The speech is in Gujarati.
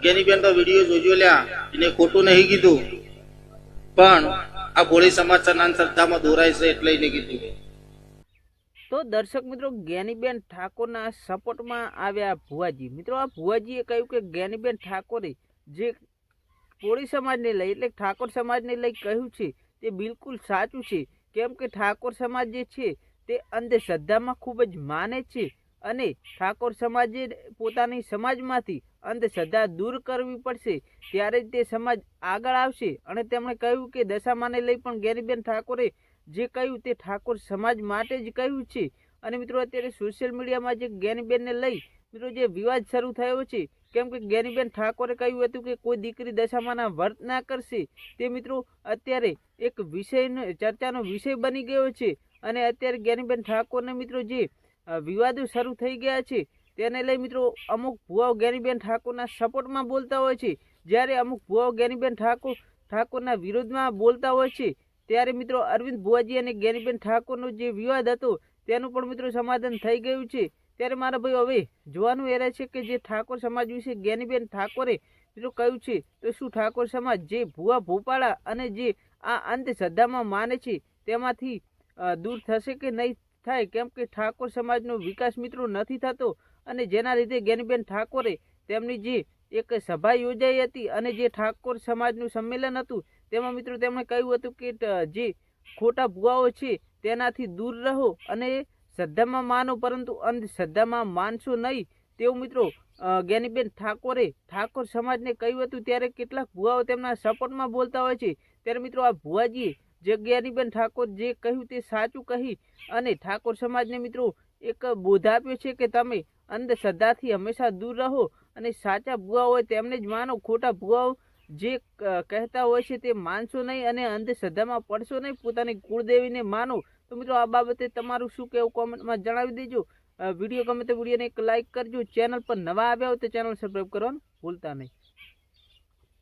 જ્ઞાનીબેન તો વીડિયો જોજો લ્યા, એને ખોટું નહીં કીધું. પણ આ ભોળી સમાચારના શ્રદ્ધામાં દોરાય છે એટલે એને કીધું. તો દર્શક મિત્રો જ્ઞાનીબેન ઠાકોરના સપોર્ટમાં આવ્યા ભુવાજી. મિત્રો, આ ભુવાજીએ કહ્યું કે જ્ઞાનીબેન ઠાકોરે જે કોળી સમાજને લઈ, એટલે ઠાકોર સમાજને લઈ કહ્યું છે, તે બિલકુલ સાચું છે. કેમ કે ઠાકોર સમાજ જે છે, તે અંધશ્રદ્ધામાં ખૂબ જ માને છે અને ઠાકોર સમાજે પોતાની સમાજમાંથી અંધશ્રદ્ધા દૂર કરવી પડશે, ત્યારે જ તે સમાજ આગળ આવશે. અને તેમણે કહ્યું કે દશામાને લઈ પણ જ્ઞાનીબેન ઠાકોરે જે કહ્યું તે ઠાકોર સમાજ માટે જ કહ્યું છે. અને મિત્રો, અત્યારે સોશિયલ મીડિયામાં જે ગેનીબેનને લઈ, મિત્રો, જે વિવાદ શરૂ થયો છે, કેમ કે ગેનીબેન ઠાકોરે કહ્યું હતું કે કોઈ દીકરી દશામાના વર્ત ના કરશે. તે, મિત્રો, અત્યારે એક વિષયનો, ચર્ચાનો વિષય બની ગયો છે. અને અત્યારે જ્ઞાનીબેન ઠાકોરને, મિત્રો, જે વિવાદો શરૂ થઈ ગયા છે તેને લઈ મિત્રો અમુક ભુવાઓ જ્ઞાનીબેન ઠાકોરના સપોર્ટમાં બોલતા હોય છે. જ્યારે અમુક ભુવાઓ જ્ઞાનીબેન ઠાકોર, ઠાકોરના વિરોધમાં બોલતા હોય છે, ત્યારે મિત્રો અરવિંદ ભુવાજી અને જ્ઞાનીબેન ઠાકોરનો જે વિવાદ હતો, તેનું પણ મિત્રો સમાધાન થઈ ગયું છે. ત્યારે મારા ભાઈ હવે જોવાનું એ રહે છે કે જે ઠાકોર સમાજ વિશે જ્ઞાનીબેન ઠાકોરે મિત્રો કહ્યું છે, તો શું ઠાકોર સમાજ જે ભુવા ભોપાળા અને જે આ અંધશ્રદ્ધામાં માને છે, તેમાંથી દૂર થશે કે નહીં થાય? કેમ કે ઠાકોર સમાજનો વિકાસ મિત્રો નથી થતો. અને જેના લીધે જ્ઞાનીબેન ઠાકોરે તેમની જે એક સભા યોજાઈ હતી અને જે ઠાકોર સમાજનું સંમેલન હતું, તેમાં મિત્રો તેમણે કહ્યું હતું કે જે ખોટા ભુવાઓ છે તેનાથી દૂર રહો અને શ્રદ્ધામાં માનો, પરંતુ અંધશ્રદ્ધામાં માનશો નહીં. તેવું મિત્રો જ્ઞાનીબેન ઠાકોરે ઠાકોર સમાજને કહ્યું હતું, ત્યારે કેટલાક ભુવાઓ તેમના સપોર્ટમાં બોલતા હોય છે. ત્યારે મિત્રો આ ભુવાજીએ જે જ્ઞાનીબેન ઠાકોર જે કહ્યું તે સાચું કહી અને ઠાકોર સમાજને મિત્રો એક બોધ આપ્યો છે કે તમે અંધશ્રદ્ધાથી હંમેશા દૂર રહો અને સાચા ભુવાઓ હોય તેમને જ માનો. ખોટા ભુવાઓ જે કહેતા હોય છે તે માનશો નહીં અને અંધશ્રદ્ધામાં પડશો નહીં. પોતાની કુળદેવીને માનો. તો મિત્રો, આ બાબતે તમારું શું કહેવું કોમેન્ટમાં જણાવી દેજો. વીડિયો ગમે તો વિડીયોને એક લાઇક કરજો. ચેનલ પર નવા આવ્યા હોય તો ચેનલ સબસ્ક્રાઈબ કરવાનું ભૂલતા નહીં.